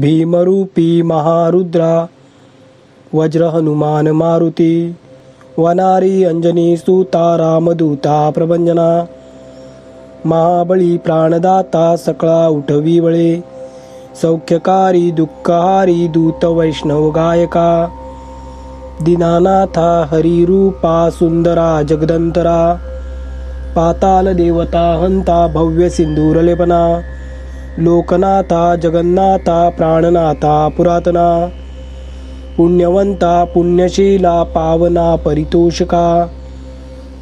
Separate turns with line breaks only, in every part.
भीमरूपी महारुद्रा वज्र हनुमान मारुती वनारी अंजनी सुता रामदूता प्रभंजना महाबळी प्राणदाता सकळा उठवी वळे सौख्यकारी दुःखहारी दूत वैष्णव गायका दीनानाथा हरिरूपा सुंदरा जगदंतरा पाताल देवता हंता भव्य सिंदूरलेपना लोकनाथा जगन्नाथा प्राणनाथा पुरातना पुण्यवंता पुण्यशीला पावना परितोषका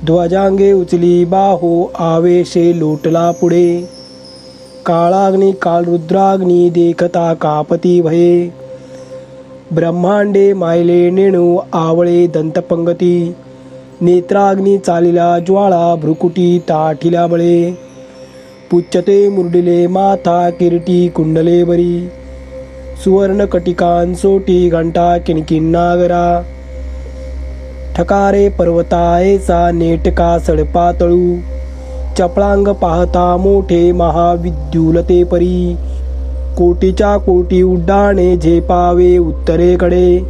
ध्वजांगे उचली बाहो आवेशे लोटला पुढे काळाग्नी कालरुद्राग्नी देखता कापती भये ब्रह्मांडे मायले नेणू आवळे दंतपंगती नेत्राग्नी चालिला ज्वाळा भ्रुकुटी ताठिला बळे पुच्छते मुरडिले माथा किरटी कुंडले बरी. सुवर्ण कटिकान सोटी घंटा किणकिन नागरा. ठकारे पर्वतायेचा नेटका सडपा तळू चपळांग पाहता मोठे महाविद्युलते परी. कोटीच्या कोटी उड्डाणे झेपावे उत्तरेकडे.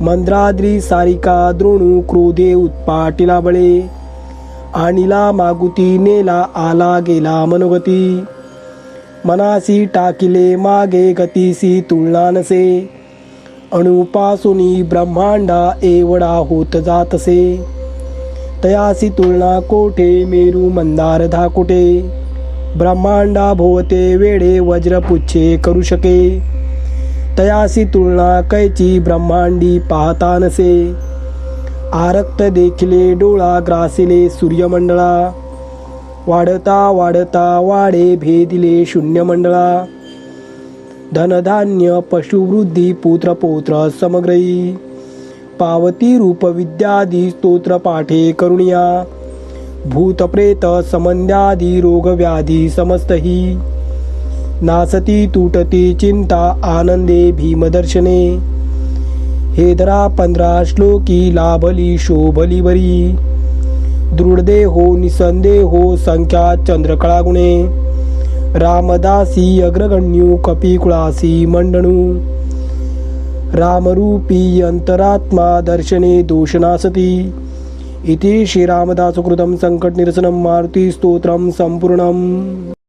मंद्राद्री सारिका द्रोणू क्रोधे उत्पाटिला बळे. आणिला मागुती नेला आला गेला मनोगती मनासी टाकिले मागे गतीसी तुलना नसे अणुपासुनी ब्रह्मांडा एवढा होत जातसे तयासी तुलना कोठे मेरू मंदार धाकुटे ब्रह्मांडा भोवते वेडे वज्रपुच्छे करू शके तयासी तुलना कैची ब्रह्मांडी पाहता नसे आरक्त देखिले डोळा ग्रासिले सूर्यमंडळा. वाढता वाढता वाडे भेदिले शून्यमंडळा. धनधान्य पशुवृद्धी पुत्र पौत्र समग्रही पावती रूप विद्यादी स्तोत्र पाठे करुणिया. भूतप्रेत समंद्यादी रोगव्याधी समस्तही. नासती तुटती चिंता आनंदे भीमदर्शने. हेदरा पंधरा श्लोकी लाभली शोभली बरी दृढदे हो निसंदे हो संख्या चंद्रकळा गुणे रामदासी अग्रगण्यू कपिकुळासी मंडणू. रामरूपी अंतरात्मा दर्शने दोषनासती. इति श्रीरामदासकृतं सङ्कटनिरसनं मारुतिस्तोत्रं सम्पूर्णम्